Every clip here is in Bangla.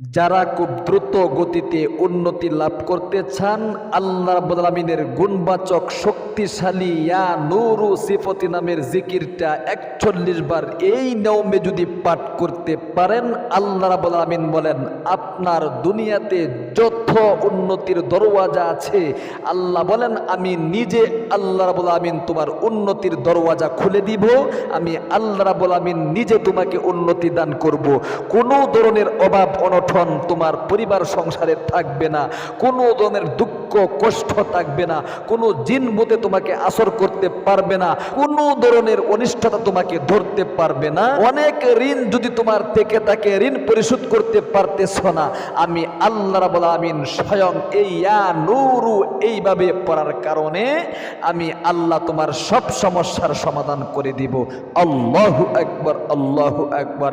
যারা খুব দ্রুত গতিতে উন্নতি লাভ করতে চান, আল্লাহ বদলামিনের গুণবাচক, শক্তিশালী, ইয়া নুরু সিফতি নামের জিকিরটা একচল্লিশ বার এই নিয়মে যদি পাঠ করতে পারেন, আল্লাহ বদলামিন বলেন, আপনার দুনিয়াতে যত উন্নতির দরওয়াজা আছে। আল্লাহ বলেন, আমি নিজে আল্লাহ রাব্বুল আলামিন তোমার উন্নতির দরওয়াজা খুলে দিব। আমি আল্লাহ রাব্বুল আলামিন নিজে তোমাকে উন্নতি দান করব। কোনো ধরনের অভাব অনঠন তোমার পরিবার সংসারে থাকবে না। কোনো ধরনের দুঃখ, কষ্ট থাকবে না। কোনো জিন বোতে তোমাকে আসর করতে পারবে না। কোনো ধরনের অনিষ্টতা তোমাকে ধরতে পারবে না। অনেক ঋণ যদি তোমার থেকে তাকে ঋণ পরিশোধ করতে পারতেছ না। আমি আল্লাহ রাবুল আমিন স্বয়ং এই নুরু এইভাবে পড়ার কারণে আমি আল্লাহ তোমার সব সমস্যার সমাধান করে দিব। আল্লাহু একবার আল্লাহু একবার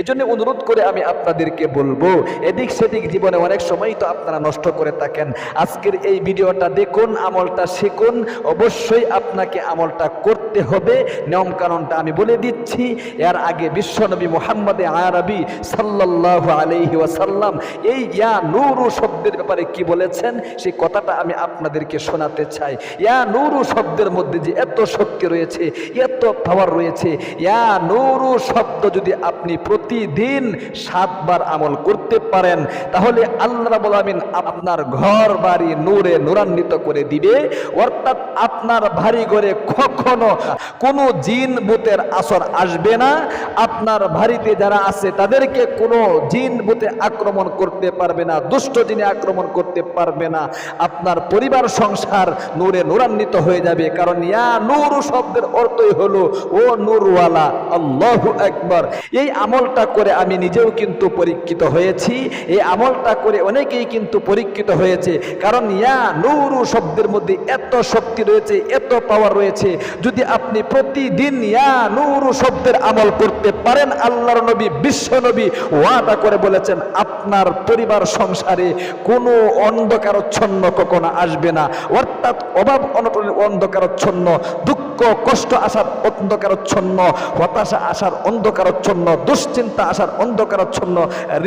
এই জন্য অনুরোধ করে আমি আপনাদেরকে বলব, এদিক সেদিক জীবনে অনেক সময় তো আপনারা নষ্ট করে থাকেন। আজকের এই ভিডিওটা দেখুন, আমলটা শিখুন, অবশ্যই আপনাকে আমলটা করতে হবে। নিয়ম কানুনটা আমি বলে দিচ্ছি। এর আগে বিশ্বনবী মোহাম্মদে আরবি সাল্লাল্লাহু আলাইহি ওয়াসাল্লাম এই ইয়া নূরু শব্দের ব্যাপারে কি বলেছেন? সেই কথাটা আমি আপনাদেরকে শোনাতে চাই। ইয়া নূরু শব্দের মধ্যে যে এত শক্তি রয়েছে, এত পাওয়ার রয়েছে, ইয়া নূরু শব্দ যদি আপনি প্রতিদিন সাতবার আমল করতে পারেন, তাহলে আল্লাহ রাব্বুল আমিন আপনার ঘর বাড়ি নূরে নূরান্বিত করে দিবে। অর্থাৎ আপনার ভারী ঘরে কখনো কোনো জিন ভূতের আসর আসবে না। আপনার বাড়িতে যারা আছে, তাদেরকে কোনো জিন ভূতে আক্রমণ করতে পারবে না। দুষ্ট জিনে আক্রমণ করতে পারবে না। আপনার পরিবার সংসার নূরে নূরান্বিত হয়ে যাবে। কারণ ইয়া নূর শব্দের অর্থই হলো, ও নূরওয়ালা, আল্লাহু একবার এই আমলটা করে আমি নিজেও কিন্তু পরীক্ষিত হয়েছি। এই আমলটা করে অনেকেই কিন্তু পরীক্ষিত হয়েছে। কারণ ইয়া নূরু শব্দের মধ্যে এত শক্তি রয়েছে, এত পাওয়ার রয়েছে। যদি আপনি প্রতিদিন ইয়া নূরু শব্দের আমল করতে পারেন, আল্লাহর নবী, বিশ্ব নবী, ওয়াদা করে বলেছেন, আপনার পরিবার সংসারে কোনো অন্ধকারচ্ছন্ন কখনো আসবে না। অর্থাৎ অভাব অনটনের অন্ধকারচ্ছন্ন দুঃখ কষ্ট আসার অন্ধকারচ্ছন্ন হতাশা আসার অন্ধকারচ্ছন্ন দুশ্চিন্তা আসার অন্ধকারচ্ছন্ন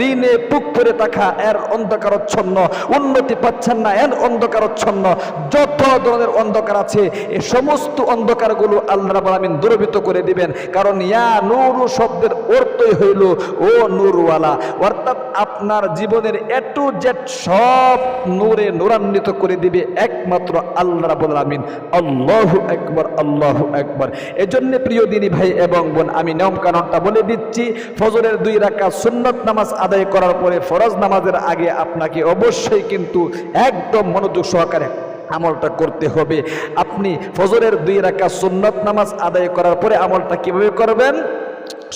ঋণে পুক পরে থাকা এর অন্ধকারচ্ছন্ন উন্নতি পাচ্ছেন না এর অন্ধকারচ্ছন্ন যত ধরনের অন্ধকার আছে, এ সমস্ত অন্ধকারগুলো আল্লাহ রাব্বুল আমিন দূরভূত করে দিবেন। কারণ ইয়া নূরু শব্দের অর্থই হইল, ও নূরওয়ালা, অর্থাৎ আপনার জীবনের এ টু জেড সব নূরে নূরান্বিত করে দিবে একমাত্র আল্লাহ রাব্বুল আমিন আল্লাহু একবার আল্লাহু একবার এজন্য প্রিয় দিনী ভাই এবং বোন, আমি নিয়ম কানুনটা বলে দিচ্ছি। ফজরের দুই রাকাত সুন্নত নামাজ আদায় করার পরে ফরজ নামাজের আগে আপনাকে অবশ্যই কিন্তু একদম মনোযোগ সহকারে আমলটা করতে হবে। আপনি ফজরের দুই রাকাত সুন্নত নামাজ আদায় করার পরে আমলটা কীভাবে করবেন?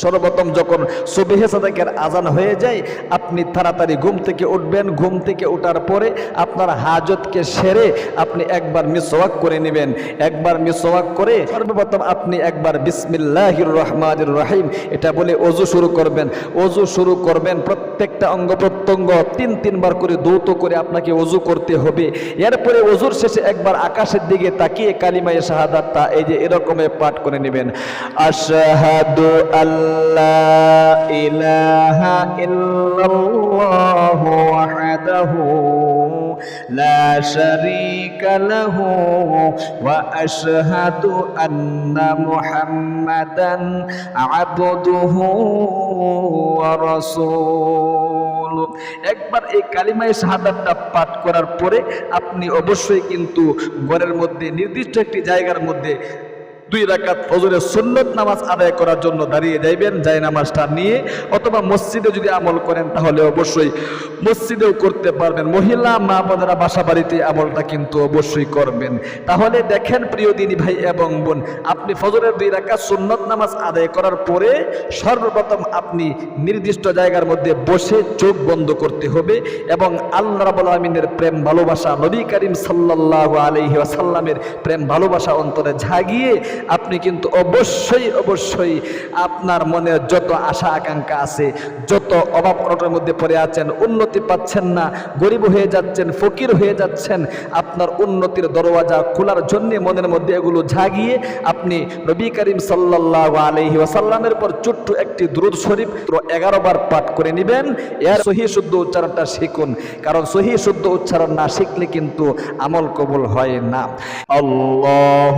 সর্বপ্রথম যখন সুবিহে সাদাকের আজান হয়ে যায়, আপনি তাড়াতাড়ি ঘুম থেকে উঠবেন। ঘুম থেকে ওঠার পরে আপনার হাজতকে সেরে আপনি একবার মিসওয়াক করে নেবেন। একবার মিসওয়াক করে সর্বপ্রথম আপনি একবার বিসমিল্লাহির রহমানির রহিম, এটা বলে অজু শুরু করবেন। অজু শুরু করবেন, প্রত্যেকটা অঙ্গ প্রত্যঙ্গ তিন, তিনবার করে দৌত করে আপনাকে অজু করতে হবে। এরপরে অজুর শেষে একবার আকাশের দিকে তাকিয়ে কালিমায়ে শাহাদাতটা এই যে এরকমে পাঠ করে নেবেন। আশহাদু আল্লাহ ইলাহা ইল্লাল্লাহু ওয়াহদাহু লা শারীকা লাহু ওয়া আশহাদু আন্না মুহাম্মাদান আবদুহু ওয়া রাসূলুহু একবার এই কালিমায়ে শাহাদাতটা পাঠ করার পরে আপনি অবশ্যই কিন্তু ঘরের মধ্যে, নির্দিষ্ট একটি জায়গার মধ্যে দুই রাকাত ফজরের সুন্নত নামাজ আদায় করার জন্য দাঁড়িয়ে যাইবেন যাই নামাজটা নিয়ে, অথবা মসজিদে যদি আমল করেন তাহলে অবশ্যই মসজিদেও করতে পারবেন। মহিলা, মা বোনেরা বাসা বাড়িতে আমলটা কিন্তু অবশ্যই করবেন। তাহলে দেখেন প্রিয় দিনী ভাই এবং বোন, আপনি ফজরের দুই রাকাত সুন্নত নামাজ আদায় করার পরে সর্বপ্রথম আপনি নির্দিষ্ট জায়গার মধ্যে বসে চোখ বন্ধ করতে হবে এবং আল্লাহ রাবুল আলমিনের প্রেম, ভালোবাসা, নবী করিম সাল্লাহ আলহি আসাল্লামের প্রেম, ভালোবাসা অন্তরে ঝাগিয়ে আপনি কিন্তু অবশ্যই অবশ্যই আপনার মনে যত আশা, আকাঙ্ক্ষা আছে, যত অভাব অনটনের মধ্যে পড়ে আছেন, উন্নতি পাচ্ছেন না, গরিব হয়ে যাচ্ছেন, ফকির হয়ে যাচ্ছেন, আপনার উন্নতির দরওয়াজা খোলার জন্য মনের মধ্যে এগুলো ঝাগিয়ে আপনি নবী করিম সাল্লাহ আলহি ওয়াসাল্লামের পর ছোট্ট একটি দ্রুত শরীফ এগারো বার পাঠ করে নেবেন। এর সহি শুদ্ধ উচ্চারণটা শিখুন, কারণ সহি শুদ্ধ উচ্চারণ না শিখলে কিন্তু আমল কবুল হয় না। আল্লাহ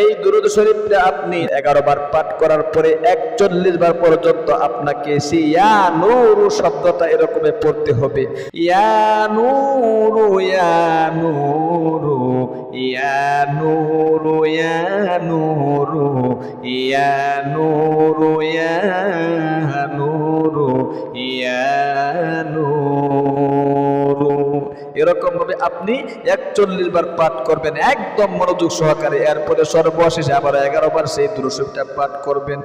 এই দুরুদ শরীফটা আপনি এগারো বার পাঠ করার পরে একচল্লিশ বার পর্যন্ত আপনাকে সেই ইয়া নূরু শব্দটা এরকমে পড়তে হবে। ইয়া নূরু ইয়া নূরু ইয়া নূরু ইয়া নূরু ইয়া নূরু ইয়া নূরু, ইয়া এরকম ভাবে আপনি একচল্লিশ বার পাঠ করবেন, একদম মনোযোগ সহকারে। এরপরে সর্বশেষে আবার এগারো বার সেই দুরুসিবটা পাঠ করবেন।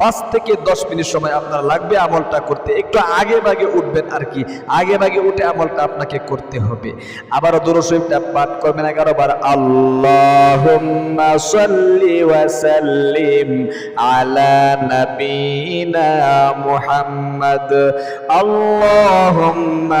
পাঁচ থেকে দশ মিনিট সময় আপনার লাগবে আমলটা করতে। একটু আগে ভাগে উঠবেন আর কি। আগে ভাগে উঠে আমলটা আপনাকে করতে হবে। আবারও দুরুসিবটা পাঠ করবেন এগারো বার। আল্লাহ সাল্লি ওয়াসাল্লিম আলা নবীনা মুহাম্মদ। আল্লাহুম্মা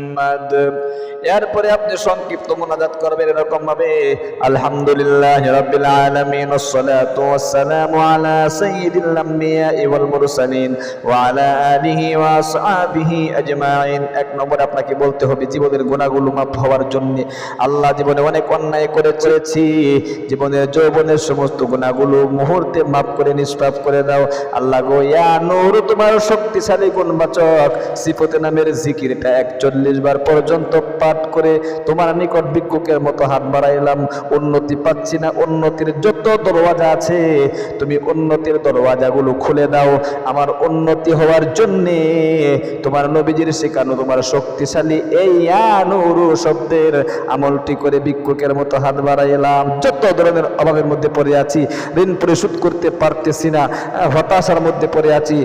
মুহাম্মদ এরপরে আপনি সংক্ষিপ্ত মোনাজাত করবেন এরকম ভাবে আলহামদুলিল্লাহ রাব্বিল আলামিন والصلاه والسلام على سيد الانبياء والمرسلين وعلى اله واصحابه اجمعين এক নম্বর আপনাকে বলতে হবে জীবনের গুনাহগুলো মাফ হওয়ার জন্য আল্লাহ জীবনে অনেক অন্যায় করে চলেছি জীবনের যৌবনের সমস্ত গুনাহগুলো মুহূর্তে মাফ করে নিষ্পাপ করে দাও আল্লাহ গো ইয়া নূর তোমার শক্তিশালী গুণবাচক সিফতে নামের জিকিরটা একচল্লিশ বার পর্যন্ত পাঠ করে তোমার নিকট ভিক্ষুকের মতো হাত বাড়াইলাম। উন্নতি পাচ্ছি না, উন্নতির যত দরওয়াজা আছে, তুমি উন্নতির দরওয়াজাগুলো খুলে দাও। আমার উন্নতি হওয়ার জন্যে তোমার নবীজির শেখানো তোমার শক্তিশালী এই আনুরু শব্দের আমলটি করে ভিক্ষুকের মতো হাত বাড়াইলাম। যত ধরনের অভাবের মধ্যে পড়ে আছি, ঋণ পরিশোধ করতে পারতেছি না, হতাশার মধ্যে পড়ে আছি,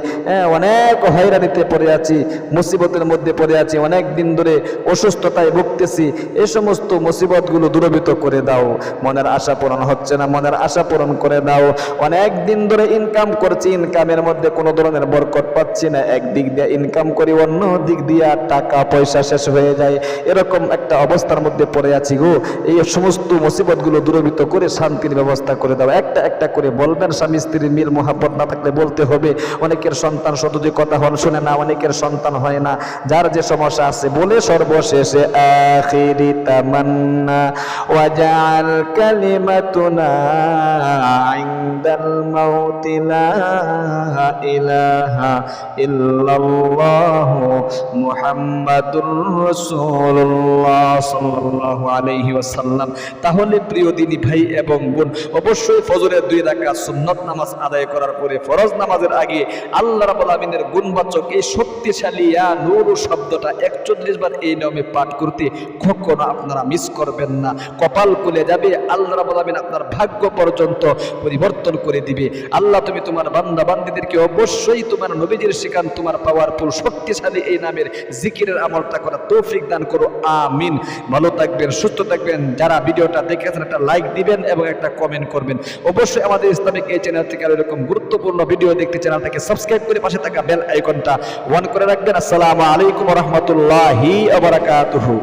অনেক হয়রানিতে পড়ে আছি, মুসিবতের মধ্যে পড়ে আছি, অনেক দিন ধরে অসুস্থতায় ভুগতেছি এই সমস্ত মুসিবতগুলো দূরীভূত করে দাও। মনের আশা পূরণ হচ্ছে না, মনের আশা পূরণ করে দাও। অনেক দিন ধরে ইনকাম করছি ইনকামের মধ্যে কোনো ধরনের বরকত পাচ্ছি না। একদিক দিয়ে ইনকাম করি, অন্য দিক দিয়ে টাকা পয়সা শেষ হয়ে যায়। এরকম একটা অবস্থার মধ্যে পড়ে আছি গো। এই সমস্ত মুসিবতগুলো দূরীভূত করে শান্তির ব্যবস্থা করে দাও। একটা একটা করে বলবেন, স্বামী স্ত্রীর মিল মোহাব্বত না থাকলে বলতে হবে। অনেকের সন্তান শুধু কথা হন শুনে না, অনেকের সন্তান হয় না। যার যে সমস্যা আছে বলে সর্বশেষে, আখিরি তামান্না ওয়াজাল কালিমাতুনা ইনদাল মাউতি লা ইলাহা ইল্লাল্লাহ মুহাম্মাদুর রাসূলুল্লাহ সাল্লাল্লাহু আলাইহি ওয়াসাল্লাম। তাহলে প্রিয় দিনী ভাই এবং বোন, অবশ্যই ফজরের দুই রাকাত সুন্নত নামাজ আদায় করার পরে ফরজ নামাজের আগে আল্লাহ রাব্বুল আমিনের গুণবাচক এই শক্তিশালী ইয়া নূর শব্দটা 41 বার এই নিয়মে পাঠ করতে কখনো আপনারা মিস করবেন না। কপাল খুলে যাবে, আল্লাহ রাব্বুল আমিন আপনার ভাগ্য পর্যন্ত পরিবর্তন করে দিবে। আল্লাহ, তুমি তোমার বান্দা বান্দীদেরকে অবশ্যই তোমার নবীজির শিকান তোমার পাওয়ারফুল শক্তিশালী এই নামের জিকিরের আমলটা করা তৌফিক দান করো। আমিন। ভালো থাকবেন, সুস্থ থাকবেন। যারা ভিডিওটা দেখেছেন, একটা লাইক দিবেন এবং একটা কমেন্ট করবেন। অবশ্যই আমাদের ইসলামিক এই চ্যানেল থেকে আরও এরকম গুরুত্বপূর্ণ ভিডিও দেখতে চ্যানেলটাকে সাবস্ক্রাইব করে পাশে থাকা বেল আইকনটা অন করে রাখবেন। আসসালামু আলাইকুম রহমতুল্লাহি warahmatullahi wabarakatuh.